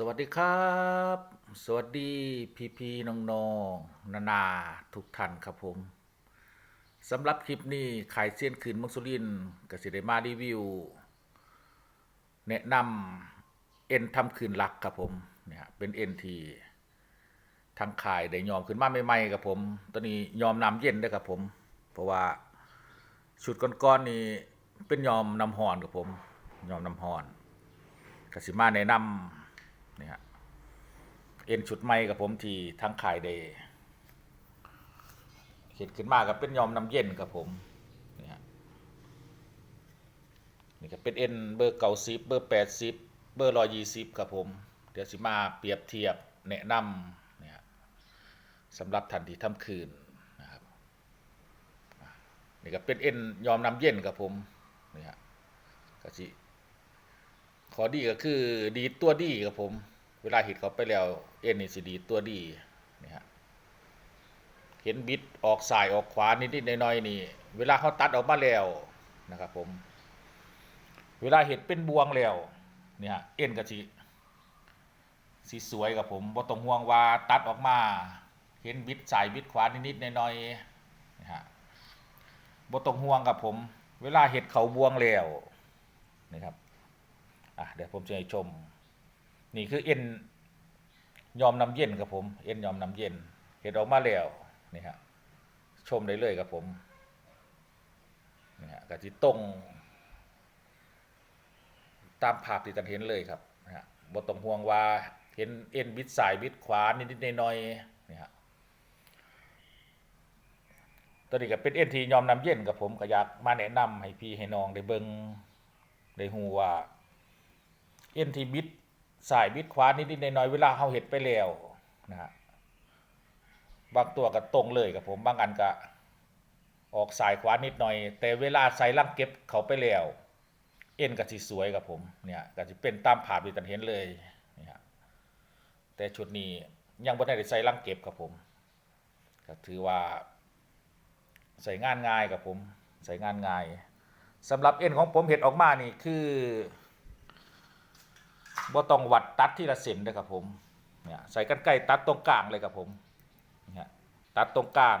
สวัสดีครับ สวัสดีพี่พี่ๆน้องนานาทุกท่านครับผมสำหรับคลิปนี้ขายเส้นคืนมังสุรินกสิเดมารีวิว แนะนำเอ็นทำคืนรักครับผมเนี่ยเป็นเอ็นทีทางขายได้ยอมขึ้นมาใหม่ๆครับผม ตอนนี้ยอมน้ำเย็นได้ครับผม เพราะว่าชุดก้อนๆนี่เป็นยอมน้ำหอนครับผม ยอมน้ำหอนกสิมาแนะนำ นี่ฮะเอ็นชุดใหม่กับผมที่ทางขายได้เขียนขึ้นมากับเป็นยอมน้ำเย็นกับผมนี่ฮะนี่ก็เป็นเอ็นเบอร์เก้าสิบเบอร์แปดสิบเบอร์ร้อยยี่สิบกับผม เดี๋ยวสิมาเปรียบเทียบแนะนำเนี่ยสำหรับทันที่ทำคืนนะครับนี่ก็เป็นเอ็นยอมน้ำเย็นกับผมนี่ฮะก็สิ อดีก็คือดีตัวดีครับผม เวลาหิดเขาไปแล้วเอ็นนี่สิดีตัวดีนี่ฮะเห็นบิดออกสายออกขวานิดๆหน่อยๆนี่ เวลาเขาตัดออกมาแล้วนะครับผม เวลาเห็ดเป็นบวงแล้วเนี่ยเอ็นก็สิสีสวยกับผมบ่ต้องห่วงว่าตัดออกมา เห็นบิดสายบิดขวานิดๆหน่อยๆนะฮะบ่ต้องห่วงกับผม เวลาเห็ดเขาบวงแล้วนะครับ อะเดี๋ยวผมจะให้ชม นี่คือเอ็นยอมน้ำเย็นครับผม เอ็นยอมน้ำเย็นเห็ดออกมาแล้วนี่ฮะชมได้เลยครับผมนี่ฮะกะจิตรงตามภาพที่ท่านเห็นเลยครับนะฮะบ่ต้องห่วงว่าเห็นเอ็นบิดสายบิดขวานิดๆหน่อยๆนี่ฮะตัวนี้ก็เป็นเอ็นที่ยอมน้ำเย็นกับผมก็อยากมาแนะนำให้พี่ให้น้องได้เบิ่งได้ฮู้ว่า เอ็นทีบิดสายบิดขวานิดๆน่อยๆเวลาเฮาเห็ดไปแล้วนะฮะบางตัวก็ตรงเลยกับผมบางอันก็ออกสายขวานิดหน่อย แต่เวลาใส่ลังเก็บเขาไปแล้ว เอ็นก็สิสวยกับผมเนี่ยก็สิเป็นตามภาพที่ท่านเห็นเลยนี่ฮะแต่ชุดนี้ยังบ่ได้ใส่ลังเก็บครับผมก็ถือว่าใส่งานง่ายกับผมใส่งานง่ายสำหรับเอ็นของผมเห็ดออกมานี่คือ บ่ต้องวัดตัดที่ละเส้นเลยครับผมเนี่ยใส่กันไกลตัดตรงกลางเลยครับผมเนี่ยตัดตรงกลาง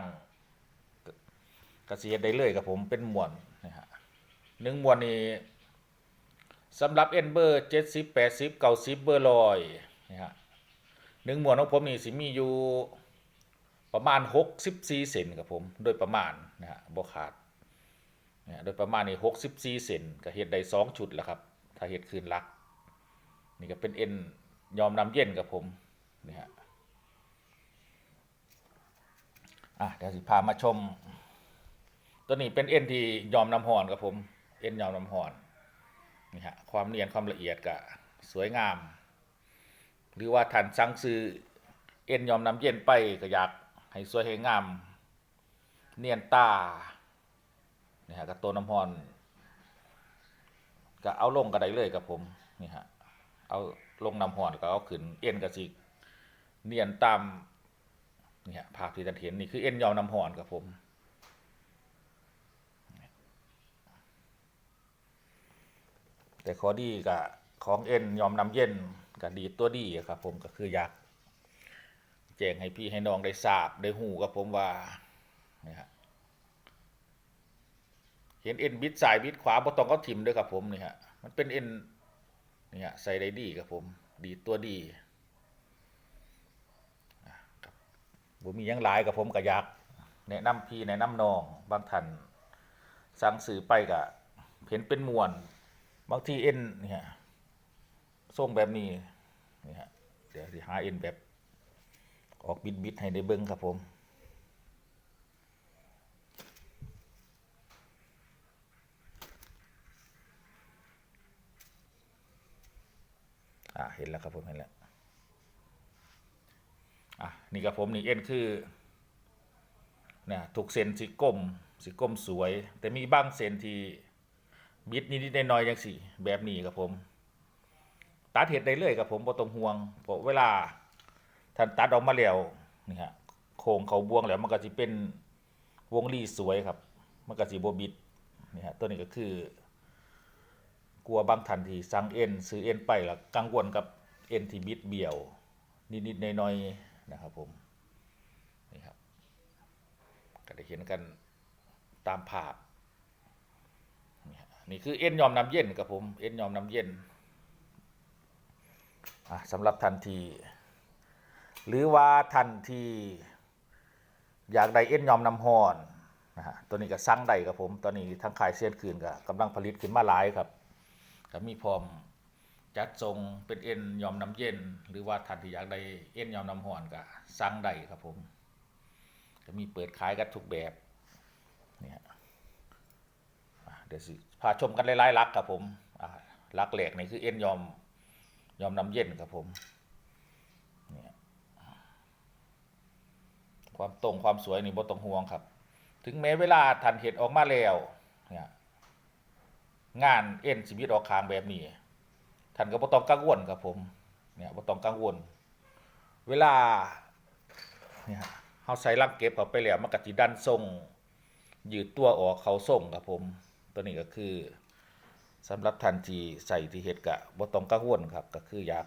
กระเสียได้เลยครับผมเป็นมวนนะฮะหนึ่งมวนนี้สำหรับเอ็นเบอร์เจ็ดสิบแปดสิบเก้าสิบเบอร์ลอยนะฮะหนึ่งมวนของผมนี่สิมีอยู่ประมาณหกสิบสี่เซนครับผมโดยประมาณนะฮะบ่ขาดเนี่ยโดยประมาณนี่หกสิบสี่เซนก็เฮ็ดได้สองชุดแล้วครับ ถ้าเฮ็ดคืนลัก นี่ก็เป็นเอ็นยอมน้ำเย็นกับผมนี่ฮะอะเดี๋ยวสิพามาชม ตัวนี้เป็นเอ็นที่ยอมน้ำหอนกับผม เอ็นยอมน้ำหอนนี่ฮะความเนียนความละเอียดก็สวยงาม หรือว่าท่านสั่งซื้อเอ็นยอมน้ำเย็นไปก็อยากให้สวยให้งาม เนียนตานี่ฮะกับตัวน้ำหอนก็เอาลงก็ได้เลยกับผมนี่ฮะ เอาลงนำหอนก็เอาขึ้นเอ็นกับสิเนียนตามเนี่ยภาพที่ท่านเห็นนี่คือเอ็นยอมนำหอนกับผม แต่ข้อดีกับของเอ็นยอมนำเย็นกับดีตัวดีอะครับผมก็คืออยากแจ้งให้พี่ให้น้องได้ทราบได้หูกับผมว่าเนี่ฮะเห็นเอ็นบิดสายบิดขวาบ่ต้องก็ทิมด้วยครับผมนี่ฮะมันเป็นเอ็น เนี่ยใส่ได้ดีครับผม ดีตัวดีครับผมมียังหลายกับผมก็อยากแนะนำพี่แนะนำน้องบางท่านสั่งซื้อไปก็เห็นเป็นมวนบางทีเอ็นเนี่ยส่งแบบนี้นี่ฮะเดี๋ยวสิหาเอ็นแบบ ออกบิดบิดๆให้ได้เบิ้งครับผม อ่าเห็นแล้วครับผมเห็นแล้วอะนี่ครับผมนี่เอ็นคือเนี่ยถูกเส้นสีกลมสีกลมสวย แต่มีบางเส้นที่บิดนิดๆน่อยๆอย่างสี่แบบนี้ครับผมตัดเห็ดได้เลยครับผมบ่ต้องห่วงเพราะเวลาท่านตัดออกมาแล้วนี่ฮะโค้งเขาบวงแล้วมันก็จะเป็นวงรีสวยครับ มันก็สิบ่บิดนี่ฮะตัวนี้ก็คือ กลัวบางท่านที่สั่งเอ็นซื้อเอ็นไปล้วกังวลกับเอ็นที่บิดเบี้ยว นิดๆน้อยๆนะครับผมนี่ครับก็ได้เห็นกันตามภาพนี่คือเอ็นยอมน้ำเย็นครับผมเอ็นยอมน้ำเย็นสำหรับทันทีหรือว่าทันทีอยากได้เอ็นยอมน้ำหอนนะฮะตัวนี้ก็สั่งได้ครับผม ตอนนี้ทางขายเสี้ยนคืนก็กำลังผลิตขึ้นมาหลายครับ ก็มีพร้อมจัดทรงเป็นเอ็นยอมน้ำเย็น หรือว่าทันที่อยากได้เอ็นยอมน้ำห้อนก็สั่งได้ครับผมจะมีเปิดขายกันทุกแบบเนี่ยอะเดี๋ยวสิพาชมกันหลายๆลักครับผมลักแหลกนี่คือเอ็นยอมยอมน้ำเย็นครับผมเนี่ยความตรงความสวยนี่บ่ต้องห่วงครับ ถึงแม้เวลาทันเห็ดออกมาแล้วเนี่ย งานเอ็นชีวิตออกคางแบบนี้ท่านก็บ่ต้องกังวลครับผมเนี่ยบ่ต้องกังวล เวลาเนี่ยเฮาใส่ลังเก็บเข้าไปแล้วมันก็สิดันทรงยืดตัวออกเขาทรงครับผม ตัวนี้ก็คือสำหรับท่านที่ใส่ที่เฮ็ดก็บ่ต้องกังวลครับก็คืออยาก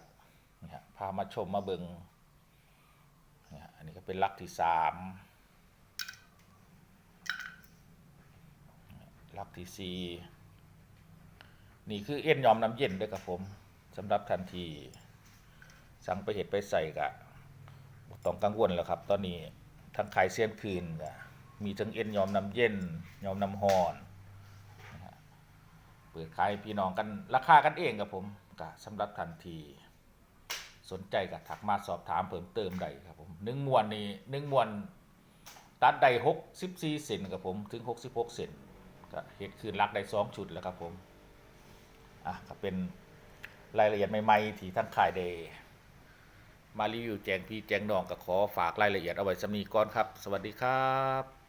เนี่ยพามาชมมาเบิงเนี่ยอันนี้ก็เป็นลักที่สามลักที่สี่ นี่คือเอ็นยอมน้ำเย็นด้วยครับผมสำหรับทันที สั่งไปเห็ดไปใส่กะต้องกังวลแล้วครับ ตอนนี้ทางขายเสี้ยนคืนกะมีทั้งเอ็นยอมน้ำเย็นยอมน้ำฮอนเปิดขายพี่น้องกันราคากันเองครับผมกะสำหรับทันทีสนใจก็ทักมาสอบถามเพิ่มเติมได้ครับผมหนึ่งมวนนี่หนึ่งมวนตัดได้หกสิบสี่เซนครับผมถึงหกสิบหกเซนก็เห็ดคืนรักได้สองชุดแล้วครับผม อะก็เป็นรายละเอียดใหม่ๆที่ท่านขายเด้มารีวิวแจงพี่แจงน้องก็ขอฝากรายละเอียดเอาไว้สำนีก่อนครับ สวัสดีครับ